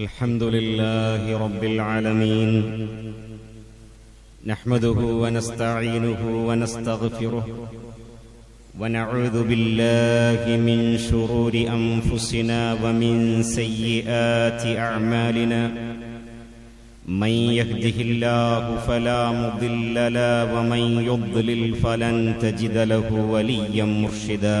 الحمد لله رب العالمين. نحمده ونستعينه ونستغفره ونعوذ بالله من شرور أنفسنا ومن سيئات أعمالنا. من يهده الله فلا مضل له ومن يضلل فلن تجد له وليا مرشدا.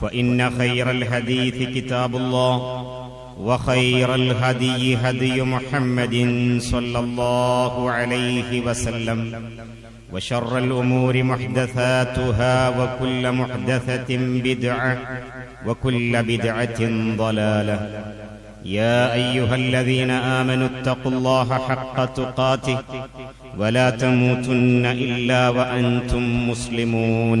فإن خير الحديث كتاب الله وخير الهدي هدي محمد صلى الله عليه وسلم وشر الأمور محدثاتها وكل محدثة بدعة وكل بدعة ضلالة. يا أيها الذين آمنوا اتقوا الله حق تقاته ولا تموتن إلا وأنتم مسلمون.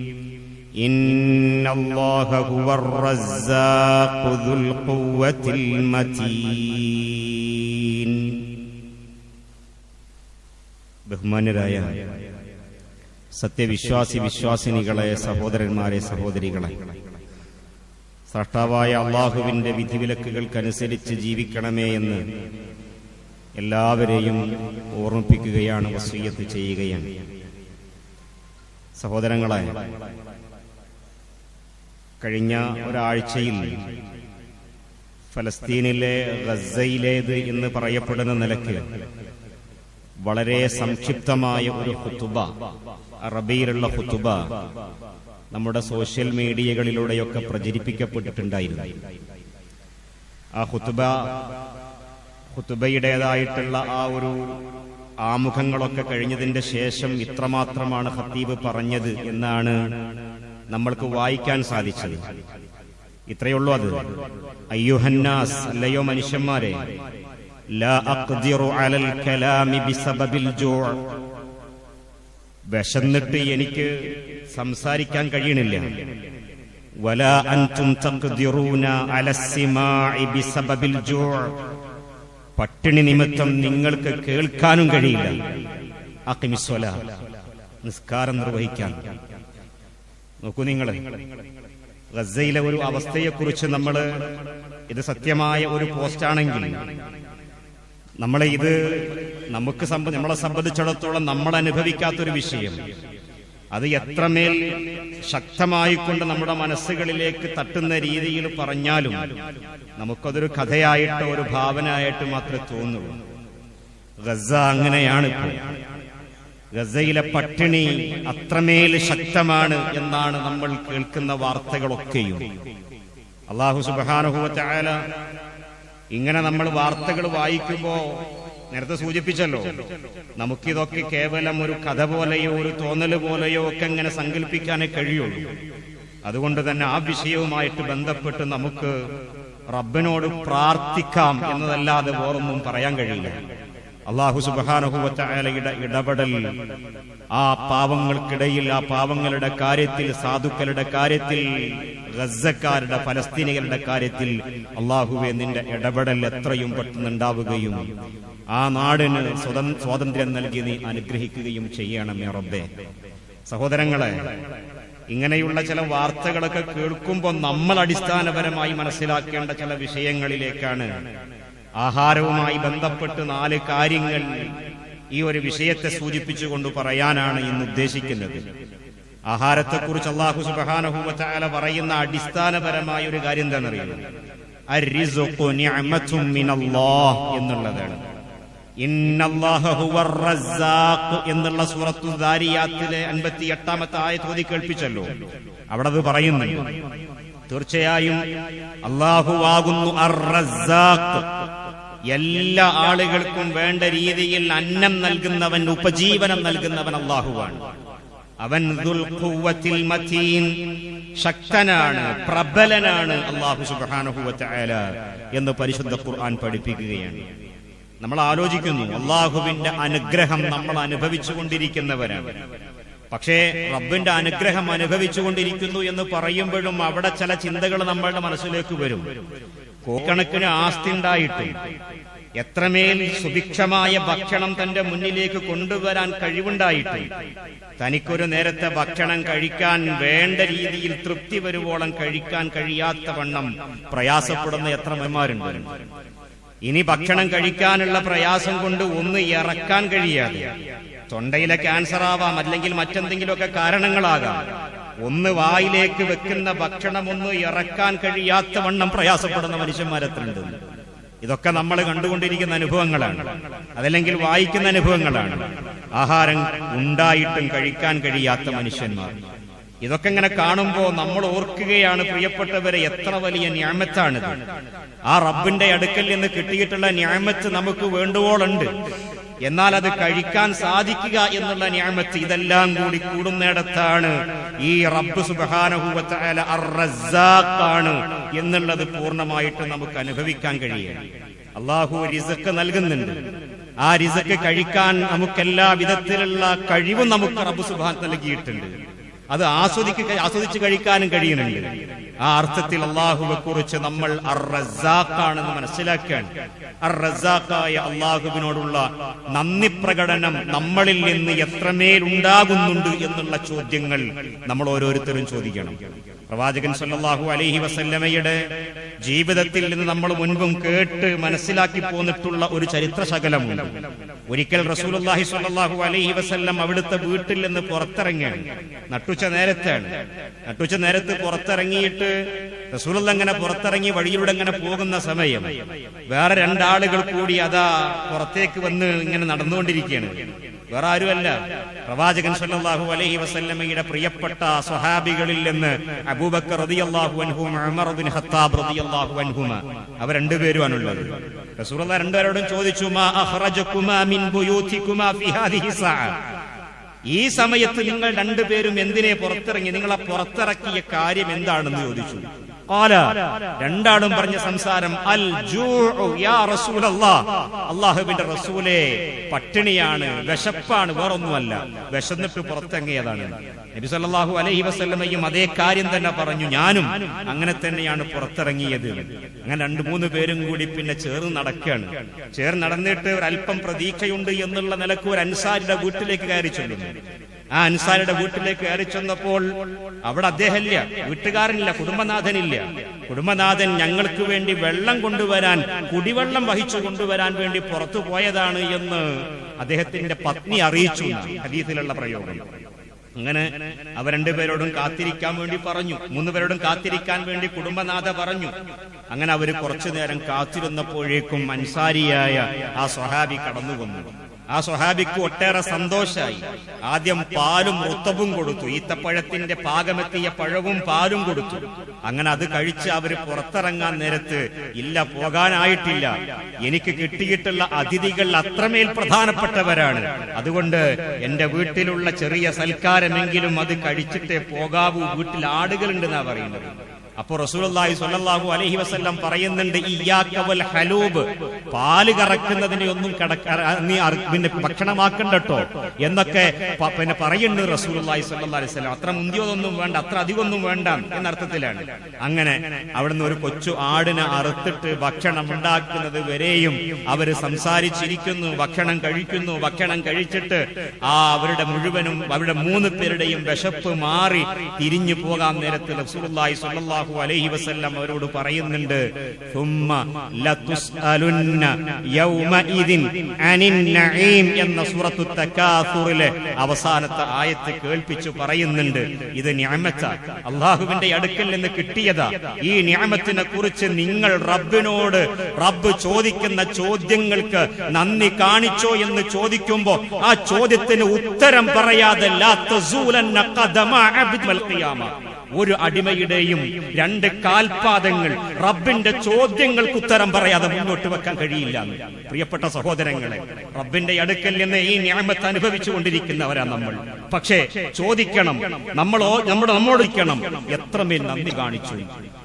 إن الله هو الرزاق ذو القوة المتين ബഹുമാന്യരായ സത്യവിശ്വാസി വിശ്വാസിനികളെ സഹോദരന്മാരെ സഹോദരികളെ സഷ്ടാവായ അള്ളാഹുവിന്റെ വിധിവിലക്കുകൾക്കനുസരിച്ച് ജീവിക്കണമേ എന്ന് എല്ലാവരെയും ഓർമ്മിപ്പിക്കുകയാണ് വസൂയത്ത് ചെയ്യുകയാണ് സഹോദരങ്ങളെ കഴിഞ്ഞ ഒരാഴ്ചയിൽ ഫലസ്തീനിലെ ഗസയിലേത് എന്ന് പറയപ്പെടുന്ന നിലയ്ക്ക് വളരെ സംക്ഷിപ്തമായ ഒരു ഹുത്തുബ അറബിയിലുള്ള ഹുത്തുബ നമ്മുടെ സോഷ്യൽ മീഡിയകളിലൂടെയൊക്കെ പ്രചരിപ്പിക്കപ്പെട്ടിട്ടുണ്ടായിരുന്നു. ആ ഹുത്തുബ ഹുത്തുബയുടേതായിട്ടുള്ള ആ ഒരു ആമുഖങ്ങളൊക്കെ കഴിഞ്ഞതിന്റെ ശേഷം ഇത്രമാത്രമാണ് ഹത്തീബ് പറഞ്ഞത് എന്നാണ് നമ്മൾക്ക് വായിക്കാൻ സാധിച്ചത്. ഇത്രയുള്ളൂ അത്. അയ്യുഹന്നാസ് അല്ലയോ മനുഷ്യന്മാരെ വിശന്നിട്ട് എനിക്ക് സംസാരിക്കാൻ കഴിയണില്ല. വലാ അൻതും ബിസബബിൽ പട്ടിണി നിമിത്തം നിങ്ങൾക്ക് കേൾക്കാനും കഴിയില്ല. നിസ്കാരം നിർവഹിക്കാൻ. നോക്കൂ നിങ്ങൾ ഗസയിലെ ഒരു അവസ്ഥയെക്കുറിച്ച് നമ്മൾ ഇത് സത്യമായ ഒരു പോസ്റ്റാണെങ്കിൽ നമ്മളെ ഇത് നമുക്ക് നമ്മളെ സംബന്ധിച്ചിടത്തോളം നമ്മൾ അനുഭവിക്കാത്തൊരു വിഷയം. അത് എത്രമേൽ ശക്തമായിക്കൊണ്ട് നമ്മുടെ മനസ്സുകളിലേക്ക് തട്ടുന്ന രീതിയിൽ പറഞ്ഞാലും നമുക്കതൊരു കഥയായിട്ടോ ഒരു ഭാവനയായിട്ട് മാത്രമേ തോന്നുള്ളൂ. ഗസ അങ്ങനെയാണ് ഇപ്പോൾ. ഗസയിലെ പട്ടിണി അത്രമേൽ ശക്തമാണ് എന്നാണ് നമ്മൾ കേൾക്കുന്ന വാർത്തകളൊക്കെയും. അള്ളാഹു സുബാനുഭവത്തായ ഇങ്ങനെ നമ്മൾ വാർത്തകൾ വായിക്കുമ്പോ നേരത്തെ സൂചിപ്പിച്ചല്ലോ നമുക്കിതൊക്കെ കേവലം ഒരു കഥ പോലെയോ ഒരു തോന്നൽ പോലെയോ ഒക്കെ ഇങ്ങനെ സങ്കല്പിക്കാനേ കഴിയുള്ളൂ. അതുകൊണ്ട് തന്നെ ആ വിഷയവുമായിട്ട് ബന്ധപ്പെട്ട് നമുക്ക് റബ്ബിനോട് പ്രാർത്ഥിക്കാം എന്നതല്ലാതെ വേറൊന്നും പറയാൻ കഴിയില്ല. അള്ളാഹു സുബാനുഭവത്തായാലയുടെ ഇടപെടൽ ആ പാവങ്ങൾക്കിടയിൽ ആ പാവങ്ങളുടെ കാര്യത്തിൽ സാധുക്കളുടെ കാര്യത്തിൽ ഗസക്കാരുടെ ഫലസ്തീനികളുടെ കാര്യത്തിൽ അള്ളാഹുവെ നിന്റെ ഇടപെടൽ എത്രയും പെട്ടെന്നുണ്ടാവുകയും ആ നാടിന് സ്വതം- സ്വാതന്ത്ര്യം നൽകി നീ അനുഗ്രഹിക്കുകയും ചെയ്യണമേ റബ്ബേ. സഹോദരങ്ങളെ ഇങ്ങനെയുള്ള ചില വാർത്തകളൊക്കെ കേൾക്കുമ്പോൾ നമ്മൾ അടിസ്ഥാനപരമായി മനസ്സിലാക്കേണ്ട ചില വിഷയങ്ങളിലേക്കാണ് ആഹാരവുമായി ബന്ധപ്പെട്ട് നാല് കാര്യങ്ങൾ ഈ ഒരു വിഷയത്തെ സൂചിപ്പിച്ചുകൊണ്ട് പറയാനാണ് ഇന്ന് ഉദ്ദേശിക്കുന്നത്. ആഹാരത്തെക്കുറിച്ച് അള്ളാഹു സുബാനഹുല പറയുന്ന അടിസ്ഥാനപരമായ ഒരു കാര്യം എന്താണെന്നറിയുന്നു അർരിസുഖു നിഅമത്തും മിനല്ലാഹ് എന്നുള്ളതാണ്. എന്നുള്ള സൂറത്തു ദാരിയാത്തിലെ അൻപത്തി എട്ടാമത്തെ ഓതി കേൾപ്പിച്ചല്ലോ. അവിടെ അത് പറയുന്നുണ്ട് തീർച്ചയായും റസ്സാഖ്. എല്ലാ ആളുകൾക്കും വേണ്ട രീതിയിൽ അന്നം നൽകുന്നവൻ ഉപജീവനം നൽകുന്നവൻ അള്ളാഹുവാണ് അവൻ ശക്തനാണ് പ്രബലനാണ് അള്ളാഹു സുബ്ഹാനഹു വതആല എന്ന് പരിശുദ്ധ ഖുർആൻ പഠിപ്പിക്കുകയാണ്. നമ്മൾ ആലോചിക്കുന്നു അള്ളാഹുവിന്റെ അനുഗ്രഹം നമ്മൾ അനുഭവിച്ചു കൊണ്ടിരിക്കുന്നവരാണ് പക്ഷേ റബ്ബിന്റെ അനുഗ്രഹം അനുഭവിച്ചു കൊണ്ടിരിക്കുന്നു എന്ന് പറയുമ്പോഴും അവിടെ ചില ചിന്തകൾ നമ്മളുടെ മനസ്സിലേക്ക് വരും. കോക്കണക്കിന് ആസ്തി ഉണ്ടായിട്ട് എത്രമേൽ സുഭിക്ഷമായ ഭക്ഷണം തന്റെ മുന്നിലേക്ക് കൊണ്ടുവരാൻ കഴിവുണ്ടായിട്ടും തനിക്കൊരു നേരത്തെ ഭക്ഷണം കഴിക്കാൻ വേണ്ട രീതിയിൽ തൃപ്തി വരുവോളം കഴിക്കാൻ കഴിയാത്ത വണ്ണം പ്രയാസപ്പെടുന്ന എത്ര മന്മാരുണ്ട്. ഇനി ഭക്ഷണം കഴിക്കാനുള്ള പ്രയാസം കൊണ്ട് ഒന്ന് ഇറക്കാൻ കഴിയാതെ തൊണ്ടയിലെ ക്യാൻസർ ആവാം അല്ലെങ്കിൽ മറ്റെന്തെങ്കിലുമൊക്കെ കാരണങ്ങളാകാം. ഒന്ന് വായിലേക്ക് വെക്കുന്ന ഭക്ഷണം ഒന്ന് ഇറക്കാൻ കഴിയാത്ത വണ്ണം പ്രയാസപ്പെടുന്ന മനുഷ്യന്മാരത്രണ്ട് ഇതൊക്കെ നമ്മൾ കണ്ടുകൊണ്ടിരിക്കുന്ന അനുഭവങ്ങളാണ്. അതല്ലെങ്കിൽ വായിക്കുന്ന അനുഭവങ്ങളാണ്. ആഹാരം ഉണ്ടായിട്ടും കഴിക്കാൻ കഴിയാത്ത മനുഷ്യന്മാർ. ഇതൊക്കെ ഇങ്ങനെ കാണുമ്പോൾ നമ്മൾ ഓർക്കുകയാണ് പ്രിയപ്പെട്ടവരെ എത്ര വലിയ ന്യാമത്താണിത് ആ റബ്ബിന്റെ അടുക്കൽ നിന്ന് കിട്ടിയിട്ടുള്ള ന്യായമത്ത് നമുക്ക് വേണ്ടുവോളുണ്ട്. എന്നാൽ അത് കഴിക്കാൻ സാധിക്കുക എന്നുള്ള ഞാമത്ത് ഇതെല്ലാം കൂടി കൂടുന്നിടത്താണ്. ഈ റബ്ബ് സുബാനഹൂവത്തായ എന്നുള്ളത് പൂർണമായിട്ട് നമുക്ക് അനുഭവിക്കാൻ കഴിയും അള്ളാഹു റിസക്ക് നൽകുന്നുണ്ട്. ആ റിസക്ക് കഴിക്കാൻ നമുക്കെല്ലാ വിധത്തിലുള്ള കഴിവും നമുക്ക് റബ്ബ് സുബാൻ നൽകിയിട്ടുണ്ട്. അത് ആസ്വദിക്കുക ആസ്വദിച്ച് കഴിക്കാനും കഴിയുന്നുണ്ട്. ആ അർത്ഥത്തിൽ അള്ളാഹുവെ കുറിച്ച് നമ്മൾ ആണെന്ന് മനസ്സിലാക്കാൻ അള്ളാഹുവിനോടുള്ള നന്ദി പ്രകടനം നമ്മളിൽ നിന്ന് എത്രമേൽ ഉണ്ടാകുന്നുണ്ട് എന്നുള്ള ചോദ്യങ്ങൾ നമ്മൾ ഓരോരുത്തരും ചോദിക്കണം. പ്രവാചകൻ സല്ലാഹു അലൈഹി വസല്ലമയുടെ ജീവിതത്തിൽ നിന്ന് നമ്മൾ മുൻപും കേട്ട് മനസ്സിലാക്കി പോന്നിട്ടുള്ള ഒരു ചരിത്ര ശകലമുണ്ട്. ഒരിക്കൽ റസൂലുള്ളാഹി സല്ലാഹു അലൈഹി വസല്ലം അവിടുത്തെ വീട്ടിൽ നിന്ന് പുറത്തിറങ്ങുകയാണ്. നട്ടുച്ച നേരത്താണ്. നട്ടുച്ച നേരത്ത് പുറത്തിറങ്ങിയിട്ട് റസൂലുള്ള അങ്ങനെ പുറത്തിറങ്ങി വഴിയിലൂടെ അങ്ങനെ പോകുന്ന സമയം വേറെ രണ്ടാളുകൾ കൂടി അതാ പുറത്തേക്ക് വന്ന് ഇങ്ങനെ നടന്നുകൊണ്ടിരിക്കുകയാണ്. വേറെ ആരുമല്ല. പ്രവാചകൻ സല്ലല്ലാഹു അലൈഹി വസല്ലമയുടെ പ്രിയപ്പെട്ട സ്വഹാബികളിൽ നിന്ന് അബൂബക്കർ റളിയല്ലാഹു അൻഹു ഉമർ ബിൻ ഖത്താബ് റളിയല്ലാഹു അൻഹുമ. അവർ രണ്ടുപേരുമാണുള്ളത് റസൂലുള്ള രണ്ടുപേരോടും ചോദിച്ചു മാ അഖ്റജകുമാ മിൻ ബുയൂതികുമാ ഫി ഹാദിഹി സഅ ഈ സമയത്ത് നിങ്ങൾ രണ്ടുപേരും എന്തിനെ പുറത്തിറങ്ങി നിങ്ങളെ പുറത്തിറക്കിയ കാര്യം എന്താണെന്ന് ചോദിച്ചു. രണ്ടാളും പറഞ്ഞ സംസാരം അൽ യാ അല്ലാഹുവിന്റെ റസൂലേ പട്ടിണിയാണ് വിശപ്പാണ് വേറൊന്നുമല്ല. വിശന്നിട്ട് പുറത്തിറങ്ങിയതാണ്. നബി സല്ലല്ലാഹു അലൈഹി വസല്ലമയും അതേ കാര്യം തന്നെ പറഞ്ഞു. ഞാനും അങ്ങനെ തന്നെയാണ് പുറത്തിറങ്ങിയത്. അങ്ങനെ രണ്ടു മൂന്ന് പേരും കൂടി പിന്നെ ചേർന്ന് നടക്കുകയാണ്. ചേർന്ന് നടന്നിട്ട് ഒരല്പം പ്രതീക്ഷയുണ്ട് എന്നുള്ള നിലയ്ക്ക് ഒരു അൻസാരിയുടെ വീട്ടിലേക്ക് കയറി ചെല്ലുന്നു. ആ അൻസാരിയുടെ വീട്ടിലേക്ക് കയറി ചെന്നപ്പോൾ അവിടെ അദ്ദേഹമില്ല വീട്ടുകാരനില്ല കുടുംബനാഥനില്ല. കുടുംബനാഥൻ ഞങ്ങൾക്ക് വേണ്ടി വെള്ളം കൊണ്ടുവരാൻ കുടിവെള്ളം വഹിച്ചു കൊണ്ടുവരാൻ വേണ്ടി പുറത്തു പോയതാണ് എന്ന് അദ്ദേഹത്തിന്റെ പത്നി അറിയിച്ചു ഹദീസിലുള്ള പ്രയോഗം. അങ്ങനെ അവ രണ്ടുപേരോടും കാത്തിരിക്കാൻ വേണ്ടി പറഞ്ഞു. മൂന്നുപേരോടും കാത്തിരിക്കാൻ വേണ്ടി കുടുംബനാഥ പറഞ്ഞു. അങ്ങനെ അവർ കുറച്ചു നേരം കാത്തിരുന്നപ്പോഴേക്കും അൻസാരിയായ ആ സ്വഹാബി കടന്നു വന്നു ആ സ്വഹാബിക്ക് ഒട്ടേറെ സന്തോഷായി. ആദ്യം പാലും റുത്തവും കൊടുത്തു. ഈത്തപ്പഴത്തിന്റെ പാകമെത്തിയ പഴവും പാലും കൊടുത്തു. അങ്ങനെ അത് കഴിച്ച് അവർ പുറത്തിറങ്ങാൻ നേരത്ത് ഇല്ല പോകാനായിട്ടില്ല. എനിക്ക് കിട്ടിയിട്ടുള്ള അതിഥികൾ അത്രമേൽ പ്രധാനപ്പെട്ടവരാണ്. അതുകൊണ്ട് എന്റെ വീട്ടിലുള്ള ചെറിയ സൽക്കാരമെങ്കിലും അത് കഴിച്ചിട്ടേ പോകാവൂ. വീട്ടിൽ ആടുകളുണ്ടെന്നാ പറയുന്നത്. അപ്പൊ റസൂലുള്ളാഹി സ്വല്ലല്ലാഹു അലഹി വസല്ലം പറയുന്നുണ്ട് ഹലൂബ്. പാൽ കറക്കുന്നതിനെ ഒന്നും നീ പിന്നെ ഭക്ഷണമാക്കണ്ടട്ടോ എന്നൊക്കെ പിന്നെ പറയുന്നുണ്ട് റസൂലുള്ളാഹി സ്വല്ലല്ലാഹു അലൈഹി വസല്ലം. അത്ര മുന്തിയതൊന്നും വേണ്ട അത്ര അധികമൊന്നും വേണ്ട എന്നർത്ഥത്തിലാണ് അങ്ങനെ അവിടുന്ന് ഒരു കൊച്ചു ആടിനെ അറുത്തിട്ട് ഭക്ഷണം ഉണ്ടാക്കുന്നത് വരെയും അവർ സംസാരിച്ചിരിക്കുന്നു ഭക്ഷണം കഴിക്കുന്നു ഭക്ഷണം കഴിച്ചിട്ട് ആ അവരുടെ മുഴുവനും അവരുടെ മൂന്ന് പേരുടെയും വിശപ്പ് മാറി തിരിഞ്ഞു പോകാൻ നേരത്തിൽ റസൂലുള്ളാഹി സ്വല്ലല്ലാഹു അലൈഹി വസല്ലം അവരോട് പറയുന്നുണ്ട് "സുമ്മ ലതുസ്അലുന്ന യൗമഇദിൻ അനിൻ നഈം" എന്ന സൂറത്തു തകാസുറിലെ അവസാനത്തെ ആയത്ത് കേൾപ്പിച്ചു പറയുന്നുണ്ട്. ഇത് നിഅമത്ത. അല്ലാഹുവിന്റെ അടുക്കൽ നിന്ന് കിട്ടിയതാ. ഈ നിഅമത്തിനെ കുറിച്ച് നിങ്ങൾ റബ്ബിനോട് റബ്ബ് ചോദിക്കുന്ന ചോദ്യങ്ങൾക്ക് നന്ദി കാണിച്ചോ എന്ന് ചോദിക്കുമ്പോൾ ആ ചോദ്യത്തിന് ഉത്തരം പറയാതെ ലാ തസൂലന്ന ഖദമ അബ്ദുൽ ഖിയാമ. ഒരു അടിമയുടെയും രണ്ട് കാൽപാദങ്ങൾ റബ്ബിന്റെ ചോദ്യങ്ങൾക്ക് ഉത്തരം പറയാതെ മുന്നോട്ട് വെക്കാൻ കഴിയില്ല പ്രിയപ്പെട്ട സഹോദരങ്ങളെ റബ്ബിന്റെ അടുക്കൽ നിന്ന് ഈ ന്യായമത്ത് അനുഭവിച്ചു കൊണ്ടിരിക്കുന്നവരാ നമ്മൾ. പക്ഷേ ചോദിക്കണം നമ്മളോ നമ്മുടെ നമ്മോടിക്കണം എത്രമേൽ നന്ദി കാണിച്ചു?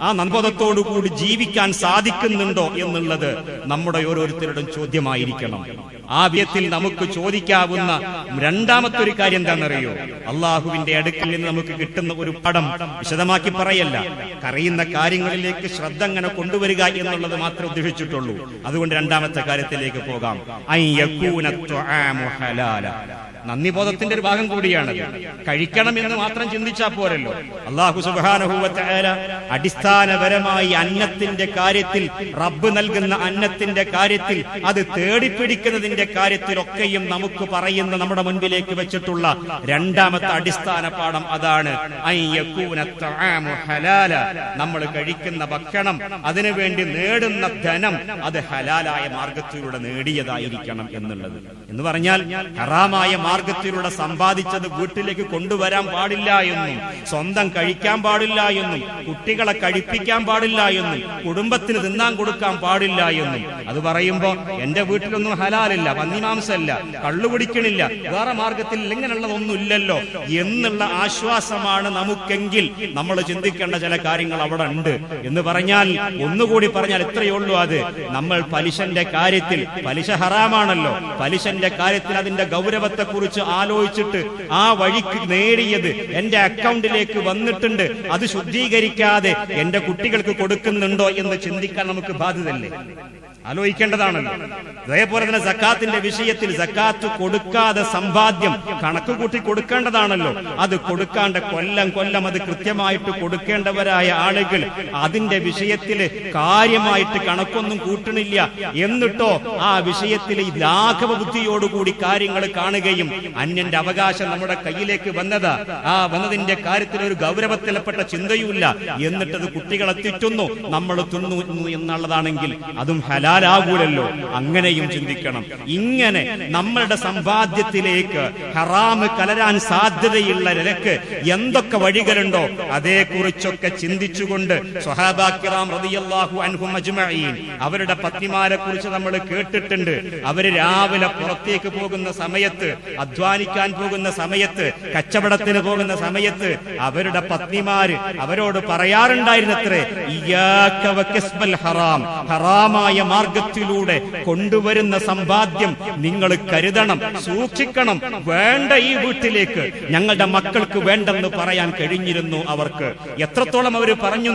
ആ നന്ദത്തോടു കൂടി ജീവിക്കാൻ സാധിക്കുന്നുണ്ടോ എന്നുള്ളത് നമ്മുടെ ഓരോരുത്തരുടെയും ചോദ്യമായിരിക്കണം. ആ വിധത്തിൽ നമുക്ക് ചോദിക്കാവുന്ന രണ്ടാമത്തെ ഒരു കാര്യം എന്താണെന്നറിയോ? അള്ളാഹുവിന്റെ അടുക്കിൽ നിന്ന് നമുക്ക് കിട്ടുന്ന ഒരു പടം വിശദമാക്കി പറയല്ല. കറിയുന്ന കാര്യങ്ങളിലേക്ക് ശ്രദ്ധ അങ്ങനെ കൊണ്ടുവരിക എന്നുള്ളത് മാത്രം ഉദ്ദേശിച്ചിട്ടുള്ളൂ. അതുകൊണ്ട് രണ്ടാമത്തെ കാര്യത്തിലേക്ക് പോകാം. നന്ദിബോധത്തിന്റെ ഒരു ഭാഗം കൂടിയാണ്. കഴിക്കണം എന്ന് മാത്രം ചിന്തിച്ചാൽ പോരല്ലോ. അള്ളാഹു സുബാനുഭൂവത്തേല അടിസ്ഥാനപരമായി അന്നത്തിന്റെ കാര്യത്തിൽ റബ്ബ് നൽകുന്ന അന്നത്തിന്റെ കാര്യത്തിൽ അത് തേടിപ്പിടിക്കുന്നതിന്റെ കാര്യത്തിലൊക്കെയും നമുക്ക് പറയുന്ന നമ്മുടെ മുൻപിലേക്ക് വെച്ചിട്ടുള്ള രണ്ടാമത്തെ അടിസ്ഥാന പാഠം അതാണ്. നമ്മൾ കഴിക്കുന്ന ഭക്ഷണം അതിനുവേണ്ടി നേടുന്ന ധനം അത് ഹലാലായ മാർഗത്തിലൂടെ നേടിയതായിരിക്കണം എന്നുള്ളത്. എന്ന് പറഞ്ഞാൽ ഹറാമായ മാർഗത്തിലൂടെ സമ്പാദിച്ചത് വീട്ടിലേക്ക് കൊണ്ടുവരാൻ പാടില്ല എന്നും സ്വന്തം കഴിക്കാൻ പാടില്ല എന്നും കുട്ടികളെ കഴിപ്പിക്കാൻ പാടില്ല എന്നും കുടുംബത്തിന് തിന്നാൻ കൊടുക്കാൻ പാടില്ല എന്നും. അത് പറയുമ്പോ എന്റെ വീട്ടിലൊന്നും ഹലാലില്ല പന്നിമാംസമല്ല കള്ളു കുടിക്കണില്ല വേറെ മാർഗത്തിൽ ഇങ്ങനെയുള്ളതൊന്നും ഇല്ലല്ലോ എന്നുള്ള ആശ്വാസമാണ് നമുക്കെങ്കിൽ നമ്മൾ ചിന്തിക്കേണ്ട ചില കാര്യങ്ങൾ അവിടെ ഉണ്ട്. എന്ന് പറഞ്ഞാൽ ഒന്നുകൂടി പറഞ്ഞാൽ ഇത്രയേ ഉള്ളൂ അത്. നമ്മൾ പലിശന്റെ കാര്യത്തിൽ പലിശ ഹറാമാണല്ലോ. പലിശന്റെ കാര്യത്തിൽ അതിന്റെ ഗൗരവത്തെ കുറിച്ച് ആലോചിച്ചിട്ട് ആ വഴിക്ക് നേടിയത് എന്റെ അക്കൗണ്ടിലേക്ക് വന്നിട്ടുണ്ട്. അത് ശുദ്ധീകരിക്കാതെ എന്റെ കുട്ടികൾക്ക് കൊടുക്കുന്നുണ്ടോ എന്ന് ചിന്തിക്കാൻ നമുക്ക് ബാധ്യതല്ലേ ആലോചിക്കേണ്ടതാണല്ലോ അതേപോലെ തന്നെ സക്കാത്തിന്റെ വിഷയത്തിൽ സക്കാത്ത് കൊടുക്കാതെ സമ്പാദ്യം കണക്ക് കൂട്ടി കൊടുക്കേണ്ടതാണല്ലോ. അത് കൊടുക്കാണ്ട് കൊല്ലം കൊല്ലം അത് കൃത്യമായിട്ട് കൊടുക്കേണ്ടവരായ ആളുകൾ അതിന്റെ വിഷയത്തിൽ കാര്യമായിട്ട് കണക്കൊന്നും കൂട്ടണില്ല. എന്നിട്ടോ ആ വിഷയത്തിൽ ലാഘവ ബുദ്ധിയോടുകൂടി കാര്യങ്ങൾ കാണുകയും അന്യന്റെ അവകാശം നമ്മുടെ കയ്യിലേക്ക് വന്നത്. ആ വന്നതിന്റെ കാര്യത്തിൽ ഒരു ഗൗരവത്തിലപ്പെട്ട ചിന്തയുമില്ല. എന്നിട്ടത് കുട്ടികളെ തെറ്റുന്നു. നമ്മൾ തിന്നു എന്നുള്ളതാണെങ്കിൽ അതും ഹലാലാകൂലല്ലോ അങ്ങനെയും ചിന്തിക്കണം. ഇങ്ങനെ നമ്മളുടെ സമ്പാദ്യത്തിലേക്ക് ഹറാമ് കലരാൻ സാധ്യതയുള്ള നിലയ്ക്ക് എന്തൊക്കെ വഴികളുണ്ടോ അതേക്കുറിച്ചൊക്കെ ചിന്തിച്ചുകൊണ്ട് അവരുടെ പത്നിമാരെ കുറിച്ച് നമ്മൾ കേട്ടിട്ടുണ്ട്. അവർ രാവിലെ പുറത്തേക്ക് പോകുന്ന സമയത്ത് അധ്വാനിക്കാൻ പോകുന്ന സമയത്ത് കച്ചവടത്തിന് പോകുന്ന സമയത്ത് അവരുടെ പത്നിമാര് അവരോട് പറയാറുണ്ടായിരുന്നത്രേ ഹറാം. ഹറാമായ മാർഗത്തിലൂടെ കൊണ്ടുവരുന്ന സമ്പാദ്യം നിങ്ങൾ കരുതണം സൂക്ഷിക്കണം. വേണ്ട ഈ വീട്ടിലേക്ക്. ഞങ്ങളുടെ മക്കൾക്ക് വേണ്ടെന്ന് പറയാൻ കഴിഞ്ഞിരുന്നു അവർക്ക്. എത്രത്തോളം അവർ പറഞ്ഞു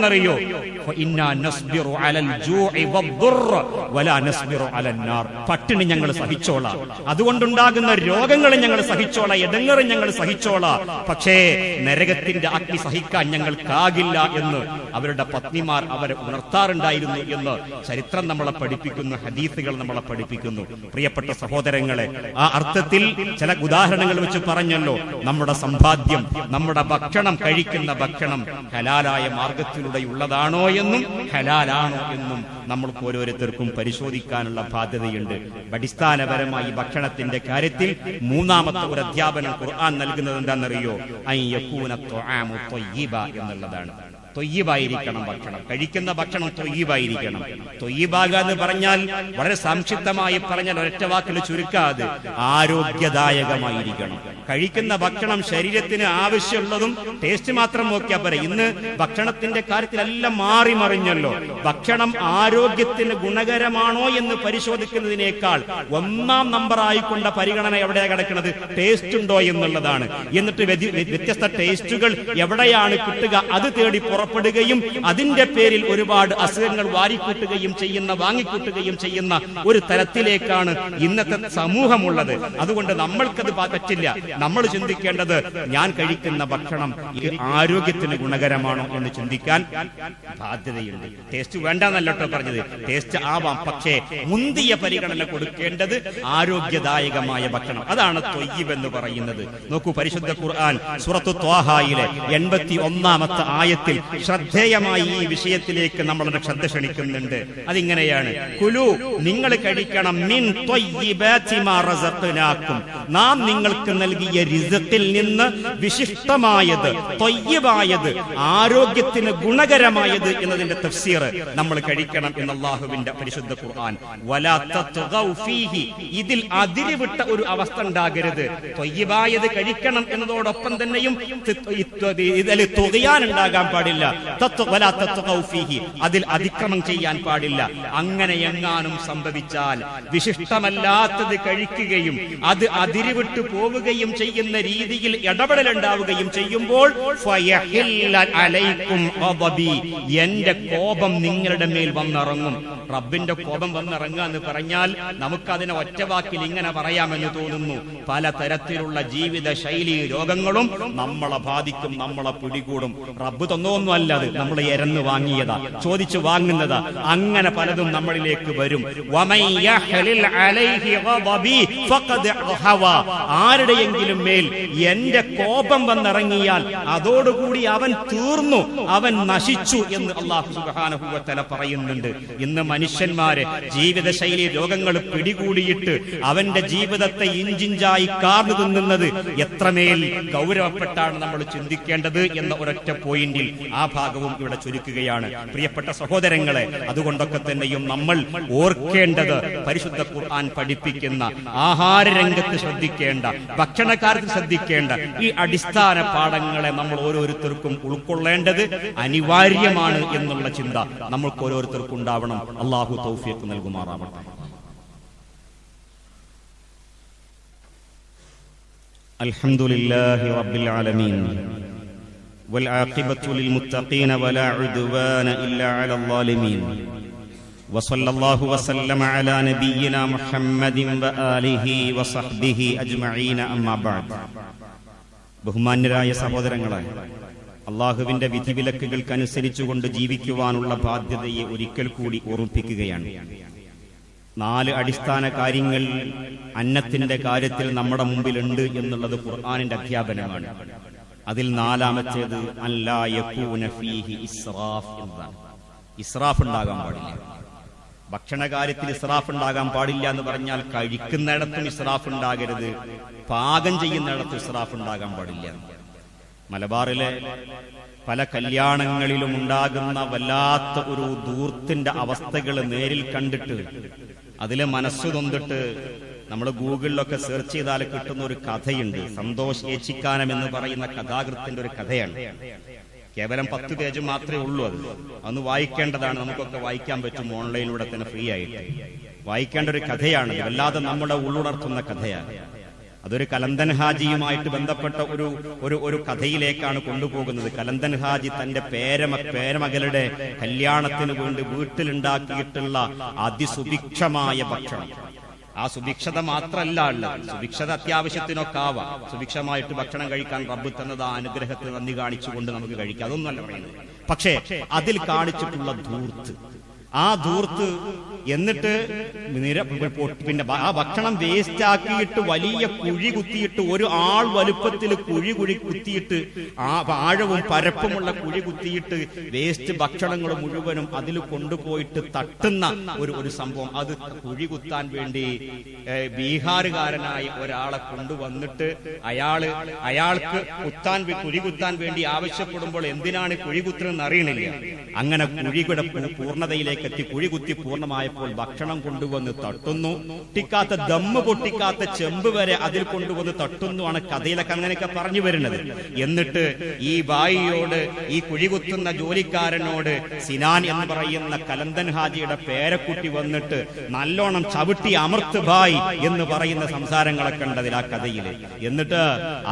അലൻ പട്ടിണി ഞങ്ങൾ സഹിച്ചോളാം. അതുകൊണ്ടുണ്ടാകുന്ന രോഗങ്ങൾ ഞങ്ങൾ സഹിച്ചോളാം. ഇടങ്ങറും ഞങ്ങൾ സഹിച്ചോളാം. പക്ഷേ നരകത്തിന്റെ അഗ്നി സഹിക്കാൻ ഞങ്ങൾക്കാകില്ല എന്ന് അവരുടെ പത്നിമാർ അവരെ ഉണർത്താറുണ്ടായിരുന്നു എന്ന് ചരിത്രം നമ്മളെ പഠിപ്പിക്കുന്നു ഹദീസുകൾ നമ്മളെ പഠിപ്പിക്കുന്നു. പ്രിയപ്പെട്ട സഹോദരങ്ങളെ ആ അർത്ഥത്തിൽ ചില ഉദാഹരണങ്ങൾ വെച്ച് പറഞ്ഞല്ലോ. നമ്മുടെ സമ്പാദ്യം നമ്മുടെ ഭക്ഷണം കഴിക്കുന്ന ഭക്ഷണം ഹലാലായ മാർഗത്തിലൂടെയുള്ളതാണോ എന്നും ഹലാലാണോ എന്നും നമ്മൾക്ക് ഓരോരുത്തർക്കും പരിശോധിക്കാനുള്ള ബാധ്യതയുണ്ട്. അടിസ്ഥാനപരമായി ഭക്ഷണത്തിന്റെ കാര്യത്തിൽ മൂന്നാമത്തെ ഒരു അധ്യാപനം ഖുർആൻ നൽകുന്നത് എന്താണെന്നറിയോ? എന്നുള്ളതാണ്. തൊയ്യബായിരിക്കണം ഭക്ഷണം. കഴിക്കുന്ന ഭക്ഷണം തൊയ്യബായിരിക്കണം തൊയ്യബാകാന്ന് പറഞ്ഞാൽ വളരെ സംക്ഷിപ്തമായി പറഞ്ഞാൽ ഒരൊറ്റ വാക്കിൽ ചുരുക്കാതെ ആരോഗ്യദായകമായിരിക്കണം. കഴിക്കുന്ന ഭക്ഷണം ശരീരത്തിന് ആവശ്യമുള്ളതും ടേസ്റ്റ് മാത്രം നോക്കിയാൽ പോരെ. ഇന്ന് ഭക്ഷണത്തിന്റെ കാര്യത്തിലെല്ലാം മാറി മറിഞ്ഞല്ലോ. ഭക്ഷണം ആരോഗ്യത്തിന് ഗുണകരമാണോ എന്ന് പരിശോധിക്കുന്നതിനേക്കാൾ ഒന്നാം നമ്പർ ആയിക്കൊണ്ട പരിഗണന എവിടെയാണ് കിടക്കുന്നത്? ടേസ്റ്റ് ഉണ്ടോ എന്നുള്ളതാണ്. എന്നിട്ട് വ്യതി- വ്യത്യസ്ത ടേസ്റ്റുകൾ എവിടെയാണ് കിട്ടുക? അത് തേടി പുറപ്പെടുകയും അതിന്റെ പേരിൽ ഒരുപാട് അസുഖങ്ങൾ വാരിക്കൂട്ടുകയും ചെയ്യുന്ന വാങ്ങിക്കൂട്ടുകയും ചെയ്യുന്ന ഒരു തരത്തിലേക്കാണ് ഇന്നത്തെ സമൂഹമുള്ളത്. അതുകൊണ്ട് നമ്മൾക്കത് പറ്റില്ല. നമ്മൾ ചിന്തിക്കേണ്ടത് ഞാൻ കഴിക്കുന്ന ഭക്ഷണം ആരോഗ്യത്തിന് ഗുണകരമാണോ എന്ന് ചിന്തിക്കാൻ ബാധ്യതയുണ്ട്. ടേസ്റ്റ് വേണ്ടെന്നല്ലോട്ടോ പറഞ്ഞത്. ടേസ്റ്റ് ആവാം. പക്ഷേ മുന്തിയ പരിഗണന കൊടുക്കേണ്ടത് ആരോഗ്യദായകമായ ഭക്ഷണം. അതാണ് തൊയ്യബ് എന്ന് പറയുന്നത്. നോക്കൂ പരിശുദ്ധ ഖുർആൻ സുറത്തു ത്വാഹായിലെ എൺപത്തി ഒന്നാമത്തെ ആയത്തിൽ ശ്രദ്ധേയമായി ഈ വിഷയത്തിലേക്ക് നമ്മളുടെ ശ്രദ്ധ ക്ഷണിക്കുന്നുണ്ട്. അതിങ്ങനെയാണ്. കുലു നിങ്ങൾ കഴിക്കണം. മിൻ നാം നിങ്ങൾക്ക് നൽകിയ രിസത്തിൽ നിന്ന് വിശിഷ്ടമായത് തൊയ്യവായത് ആരോഗ്യത്തിന് ഗുണകരമായത് എന്നതിന്റെ തഫ്സീർ നമ്മൾ കഴിക്കണം എന്ന് അള്ളാഹുവിന്റെ പരിശുദ്ധ ഖുർആൻ. ഇതിൽ അതിരിവിട്ട ഒരു അവസ്ഥ ഉണ്ടാകരുത്. തൊയ്യവായത് കഴിക്കണം എന്നതോടൊപ്പം തന്നെയും തുകയാൻ ഉണ്ടാകാൻ പാടില്ല. ഫീഹി. അതിൽ അതിക്രമം ചെയ്യാൻ പാടില്ല. അങ്ങനെ എങ്ങാനും സംഭവിച്ചാൽ വിശിഷ്ടമല്ലാത്തത് കഴിക്കുകയും അത് അതിരിവിട്ട് പോവുകയും ചെയ്യുന്ന രീതിയിൽ ഇടപെടൽ ഉണ്ടാവുകയും ചെയ്യുമ്പോൾ. എന്റെ കോപം നിങ്ങളുടെ മേൽ വന്നിറങ്ങും. റബ്ബിന്റെ കോപം വന്നിറങ്ങുക എന്ന് പറഞ്ഞാൽ നമുക്കതിനെ ഒറ്റവാക്കിൽ ഇങ്ങനെ പറയാമെന്ന് തോന്നുന്നു. പല തരത്തിലുള്ള ജീവിത ശൈലി രോഗങ്ങളും നമ്മളെ ബാധിക്കും നമ്മളെ പിടികൂടും. റബ്ബ് തന്നൊന്നും അല്ല അത് നമ്മൾ എരന്ന് വാങ്ങിയതാ ചോദിച്ചു വാങ്ങുന്നതാ. അങ്ങനെ പലതും നമ്മളിലേക്ക് വരും. ആരുടെയെങ്കിലും മേൽ എന്റെ കോപം വന്നിറങ്ങിയാൽ അതോടുകൂടി അവൻ തീർന്നു അവൻ നശിച്ചു എന്ന് അള്ളാഹു തആല പറയുന്നുണ്ട്. ഇന്ന് മനുഷ്യന്മാര് ജീവിതശൈലി രോഗങ്ങൾ പിടികൂടിയിട്ട് അവന്റെ ജീവിതത്തെ ഇഞ്ചിഞ്ചായി കാർന്നു തിന്നുന്നത് എത്രമേൽ ഗൗരവപ്പെട്ടാണ് നമ്മൾ ചിന്തിക്കേണ്ടത് എന്ന ഒരൊറ്റ പോയിന്റിൽ. ആ ആ ഭാഗവും ഇവിടെ ചുരുക്കുകയാണ്. പ്രിയപ്പെട്ട സഹോദരങ്ങളെ അതുകൊണ്ടൊക്കെ തന്നെയും നമ്മൾ ഓർക്കേണ്ടത് പരിശുദ്ധ ഖുർആൻ പഠിപ്പിക്കുന്ന ആഹാര രംഗത്ത് ശ്രദ്ധിക്കേണ്ട ഭക്ഷണക്കാർക്ക് ശ്രദ്ധിക്കേണ്ട ഈ അടിസ്ഥാന പാഠങ്ങളെ നമ്മൾ ഓരോരുത്തർക്കും ഉൾക്കൊള്ളേണ്ടത് അനിവാര്യമാണ് എന്നുള്ള ചിന്ത നമ്മൾക്ക് ഓരോരുത്തർക്കും ഉണ്ടാവണം. അള്ളാഹു തൗഫിയക്ക് നൽകുമാറാവട്ടെ. അൽഹംദുലില്ലാഹി റബ്ബിൽ ആലമീൻ. والعاقبة للمتقين ولا عدوان إلا على الظالمين وصلى الله وسلم على نبينا محمد وآله وصحبه أجمعين أما بعد ബഹുമാന്യരായ സഹോദരങ്ങളെ അള്ളാഹുവിന്റെ വിധിവിലക്കുകൾക്കനുസരിച്ചുകൊണ്ട് ജീവിക്കുവാനുള്ള ബാധ്യതയെ ഒരിക്കൽ കൂടി ഓർമ്മിപ്പിക്കുകയാണ് നാല് അടിസ്ഥാന കാര്യങ്ങൾ അന്നത്തിന്റെ കാര്യത്തിൽ നമ്മുടെ മുമ്പിലുണ്ട് എന്നുള്ളത് ഖുർആാനിന്റെ അധ്യാപനമാണ് അതിൽ നാലാമത്തേത് ഇസ്രാഫ് ഉണ്ടാകാൻ പാടില്ല. ഭക്ഷണകാര്യത്തിൽ ഇസ്രാഫ് ഉണ്ടാകാൻ പാടില്ല എന്ന് പറഞ്ഞാൽ കഴിക്കുന്നിടത്തും ഇസ്രാഫ് ഉണ്ടാകരുത് പാകം ചെയ്യുന്നിടത്തും ഇസ്രാഫ് ഉണ്ടാകാൻ പാടില്ല. മലബാറിലെ പല കല്യാണങ്ങളിലും ഉണ്ടാകുന്ന വല്ലാത്ത ഒരു ദൂർത്തിന്റെ അവസ്ഥകൾ നേരിൽ കണ്ടിട്ട് അതിലെ മനസ്സ് നൊന്നിട്ട് നമ്മൾ ഗൂഗിളിലൊക്കെ സെർച്ച് ചെയ്താൽ കിട്ടുന്ന ഒരു കഥയുണ്ട്. സന്തോഷ് ഏച്ചിക്കാനം എന്ന് പറയുന്ന കഥാകൃത്തിന്റെ ഒരു കഥയാണ്. കേവലം പത്ത് പേജ് മാത്രമേ ഉള്ളൂ അത്. അന്ന് വായിക്കേണ്ടതാണ്. നമുക്കൊക്കെ വായിക്കാൻ പറ്റും. ഓൺലൈനിലൂടെ തന്നെ ഫ്രീ ആയിട്ട്. വായിക്കേണ്ട ഒരു കഥയാണ്. വല്ലാതെ നമ്മുടെ ഉള്ളുണർത്തുന്ന കഥയാണ്. അതൊരു കലന്തൻ ഹാജിയുമായിട്ട് ബന്ധപ്പെട്ട ഒരു ഒരു ഒരു കഥയിലേക്കാണ് കൊണ്ടുപോകുന്നത്. കലന്തൻ ഹാജി തന്റെ പേരമ പേരമകളുടെ കല്യാണത്തിന് വേണ്ടി വീട്ടിലുണ്ടാക്കിയിട്ടുള്ള അതിസുഭിക്ഷമായ ഭക്ഷണം. ആ സുഭിക്ഷത മാത്രല്ല ഉള്ളത്. സുഭിക്ഷത അത്യാവശ്യത്തിനൊക്കെ ആവാം. സുഭിക്ഷമായിട്ട് ഭക്ഷണം കഴിക്കാൻ റബ്ബ് തന്നത് ആ അനുഗ്രഹത്തിന് നന്ദി കാണിച്ചുകൊണ്ട് നമുക്ക് കഴിക്കാം. അതൊന്നുമല്ല പറയുന്നത്. പക്ഷേ അതിൽ കാണിച്ചിട്ടുള്ള ധൂർത്ത്. ആ ധൂർത്ത് എന്നിട്ട് നിര പിന്നെ ആ ഭക്ഷണം വേസ്റ്റ് ആക്കിയിട്ട് വലിയ കുഴി കുത്തിയിട്ട് ഒരു ആൾ വലുപ്പത്തിൽ കുഴി കുഴി കുത്തിയിട്ട് ആ ആഴവും പരപ്പുമുള്ള കുഴി കുത്തിയിട്ട് വേസ്റ്റ് ഭക്ഷണങ്ങൾ മുഴുവനും അതിൽ കൊണ്ടുപോയിട്ട് തട്ടുന്ന ഒരു ഒരു സംഭവം. അത് കുഴി കുത്താൻ വേണ്ടി ബീഹാറുകാരനായി ഒരാളെ കൊണ്ടുവന്നിട്ട് അയാൾ അയാൾക്ക് കുത്താൻ കുഴി കുത്താൻ വേണ്ടി ആവശ്യപ്പെടുമ്പോൾ എന്തിനാണ് കുഴി കുത്തുന്നതെന്ന് അറിയണില്ല. അങ്ങനെ കുഴിയുടെ പൂർണതയിലേക്ക് എത്തി. കുഴി കുത്തി പൂർണമായപ്പോൾ ഭക്ഷണം കൊണ്ടുവന്ന് തട്ടുന്നു. പൊട്ടിക്കാത്ത ദമ്മ് പൊട്ടിക്കാത്ത ചെമ്പ് വരെ അതിൽ കൊണ്ടുവന്ന് തട്ടുന്നു ആണ് കഥയിലൊക്കെ അങ്ങനെയൊക്കെ പറഞ്ഞു വരുന്നത്. എന്നിട്ട് ഈ ബായിയോട് ഈ കുഴികുത്തുന്ന ജോലിക്കാരനോട് സിനാൻ എന്ന് പറയുന്ന കലന്തൻ ഹാജിയുടെ പേരക്കുട്ടി വന്നിട്ട് നല്ലോണം ചവിട്ടി അമർത്ത് ബായ് എന്ന് പറയുന്ന സംസാരങ്ങളൊക്കെ ഉണ്ടതിൽ ആ കഥയിൽ. എന്നിട്ട്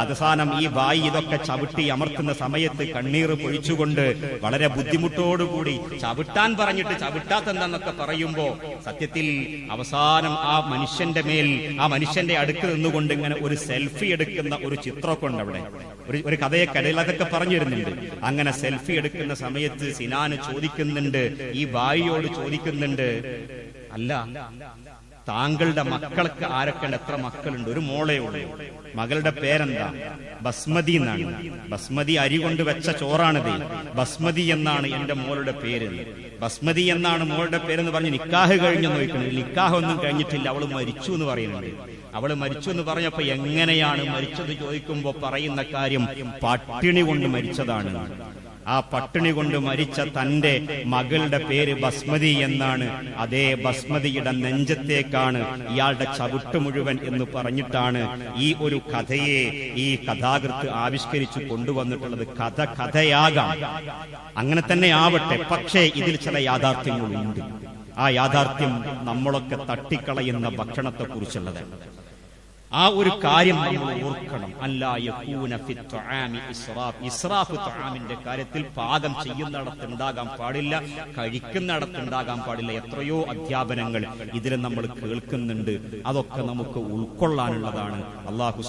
അവസാനം ഈ ബായി ഇതൊക്കെ ചവിട്ടി അമർത്തുന്ന സമയത്ത് കണ്ണീർ പൊഴിച്ചുകൊണ്ട് വളരെ ബുദ്ധിമുട്ടോടുകൂടി ചവിട്ടാൻ പറഞ്ഞിട്ട് ചവിട്ടാത്തെന്താന്നൊക്കെ പറയുമ്പോ സത്യത്തിൽ അവസാനം ആ മനുഷ്യന്റെ മേൽ ആ മനുഷ്യന്റെ അടുക്ക് നിന്നുകൊണ്ട് ഇങ്ങനെ ഒരു സെൽഫി എടുക്കുന്ന ഒരു ചിത്രമൊക്കെ ഉണ്ട് അവിടെ ഒരു ഒരു കഥയെ കടയിൽ അതൊക്കെ പറഞ്ഞു വരുന്നുണ്ട് അങ്ങനെ സെൽഫി എടുക്കുന്ന സമയത്ത് സിനാന് ചോദിക്കുന്നുണ്ട് ഈ വായിയോട് ചോദിക്കുന്നുണ്ട് അല്ല താങ്കളുടെ മക്കൾക്ക് ആരൊക്കെ? എത്ര മക്കളുണ്ട്? ഒരു മോളേ ഉള്ളൂ. മകളുടെ പേരെന്താ? ബസ്മതി എന്നാണ്. ബസ്മതി അരി കൊണ്ട് വെച്ച ചോറാണിത്. ബസ്മതി എന്നാണ് എന്റെ മോളുടെ പേര്. ബസ്മതി എന്നാണ് മോളുടെ പേരെന്ന് പറഞ്ഞ് നിക്കാഹ് കഴിഞ്ഞു നോക്കുന്നത് നിക്കാഹ് ഒന്നും കഴിഞ്ഞിട്ടില്ല. അവൾ മരിച്ചു എന്ന് പറയുന്നുണ്ട് അവൾ മരിച്ചു എന്ന് പറഞ്ഞപ്പോ എങ്ങനെയാണ് മരിച്ചത് ചോദിക്കുമ്പോ പറയുന്ന കാര്യം പട്ടിണി കൊണ്ട് മരിച്ചതാണ്. ആ പട്ടിണി കൊണ്ട് മരിച്ച തന്റെ മകളുടെ പേര് ബസ്മതി എന്നാണ്. അതേ ബസ്മതിയുടെ നെഞ്ചത്തേക്കാണ് ഇയാളുടെ ചവിട്ട് മുഴുവൻ എന്ന് പറഞ്ഞിട്ടാണ് ഈ ഒരു കഥയെ ഈ കഥാകൃത്ത് ആവിഷ്കരിച്ചു കൊണ്ടുവന്നിട്ടുള്ളത്. കഥ കഥയാകാം. അങ്ങനെ തന്നെ ആവട്ടെ. പക്ഷേ ഇതിൽ ചില യാഥാർത്ഥ്യങ്ങളുണ്ട്. ആ യാഥാർത്ഥ്യം നമ്മളൊക്കെ തട്ടിക്കളയുന്ന ഭക്ഷണത്തെ കുറിച്ചുള്ളത് ആ ഒരു കാര്യം നമ്മൾ ഓർക്കണം. അല്ല യകൂന ഫി ത്വആമി ഇസ്റാഫ്. ഇസ്റാഫ് ത്വആമിന്റെ കാര്യത്തിൽ പാകം ചെയ്യുന്നിടത്ത് ഉണ്ടാകാൻ പാടില്ല കഴിക്കുന്നിടത്ത് ഉണ്ടാകാൻ പാടില്ല. എത്രയോ അധ്യാപനങ്ങൾ ഇതിൽ നമ്മൾ കേൾക്കുന്നുണ്ട്. അതൊക്കെ നമുക്ക് ഉൾക്കൊള്ളാനുള്ളതാണ്. അള്ളാഹു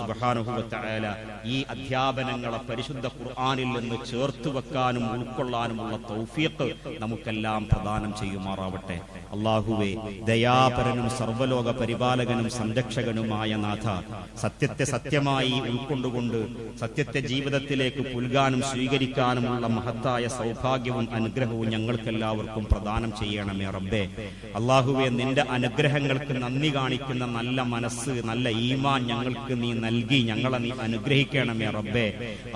തആല ഈ അധ്യാപനങ്ങളെ പരിശുദ്ധ ഖുർആാനിൽ നിന്ന് ചേർത്ത് വെക്കാനും ഉൾക്കൊള്ളാനുമുള്ള തൗഫീഖ് നമുക്കെല്ലാം പ്രദാനം ചെയ്യുമാറാവട്ടെ. അള്ളാഹുവെ ദയാപരനും സർവലോക പരിപാലകനും സംരക്ഷകനുമായ നാഥ സത്യത്തെ സത്യമായി ഉൾക്കൊണ്ടുകൊണ്ട് സത്യത്തെ ജീവിതത്തിലേക്ക് പുൽകാനും സ്വീകരിക്കാനുമുള്ള മഹത്തായ സൗഭാഗ്യവും അനുഗ്രഹവും ഞങ്ങൾക്കെല്ലാവർക്കും പ്രദാനം ചെയ്യണമേ റബ്ബേ. അള്ളാഹുവെ നിന്റെ അനുഗ്രഹങ്ങൾക്ക് നന്ദി കാണിക്കുന്ന നല്ല മനസ്സ് നല്ല ഈമാൻ ഞങ്ങൾക്ക് നീ നൽകി ഞങ്ങളെ നീ അനുഗ്രഹിക്കണമേ റബ്ബേ.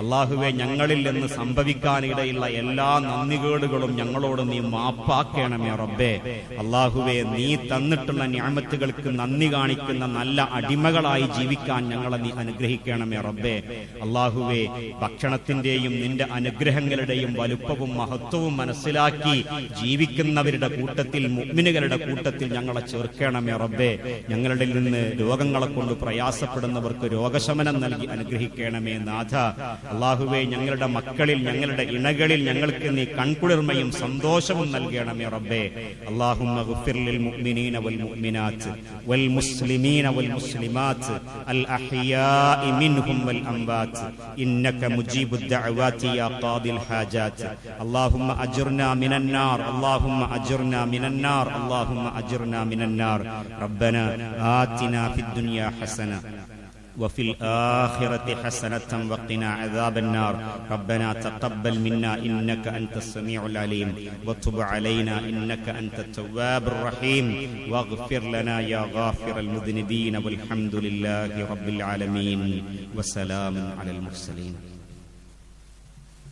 അള്ളാഹുവെ ഞങ്ങളിൽ നിന്ന് സംഭവിക്കാനിടയുള്ള എല്ലാ നന്ദികേടുകളും ഞങ്ങളോട് നീ മാപ്പാക്കണമേ റബ്ബേ. അള്ളാഹുവെ നീ തന്നിട്ടുള്ള ഞാമത്തുകൾക്ക് നന്ദി കാണിക്കുന്ന നല്ല അടിമകളായി ജീവിക്കാൻ ഞങ്ങളെ നീ അനുഗ്രഹിക്കണമേ റബ്ബേ. അള്ളാഹുവേ ഭക്ഷണത്തിന്റെയും നിന്റെ അനുഗ്രഹങ്ങളുടെയും വലുപ്പവും മഹത്വവും മനസ്സിലാക്കി ജീവിക്കുന്നവരുടെ കൂട്ടത്തിൽ മുഗ്മിനുകളുടെ കൂട്ടത്തിൽ ഞങ്ങളെ ചേർക്കണമേ റബ്ബേ. ഞങ്ങളുടെ നിന്ന് രോഗങ്ങളെ കൊണ്ട് പ്രയാസപ്പെടുന്നവർക്ക് രോഗശമനം നൽകി അനുഗ്രഹിക്കണമേ നാഥ. അള്ളാഹുവേ ഞങ്ങളുടെ മക്കളിൽ ഞങ്ങളുടെ ഇണകളിൽ ഞങ്ങൾക്ക് നീ കൺകുളിർമയും സന്തോഷവും നൽകണമേ റബ്ബേ. അള്ളാഹുമ്മ ലിൽ മുഅ്മിനീന വൽ മുഅ്മിനാത്ത് വൽ മുസ്ലിമീന വൽ മുസ്ലിമാത്ത് والمسلمين والمسلمات الأحياء منهم والأموات إنك مجيب الدعوات يا قاضي الحاجات اللهم أجرنا من النار اللهم أجرنا من النار اللهم أجرنا من النار ربنا آتنا في الدنيا حسنة وفي الآخرة حسنة وقنا عذاب النار. ربنا تقبل منا إنك أنت السميع العليم. وتب علينا إنك أنت التواب الرحيم. واغفر لنا يا غافر المذنبين. والحمد لله رب العالمين. وسلام على المرسلين.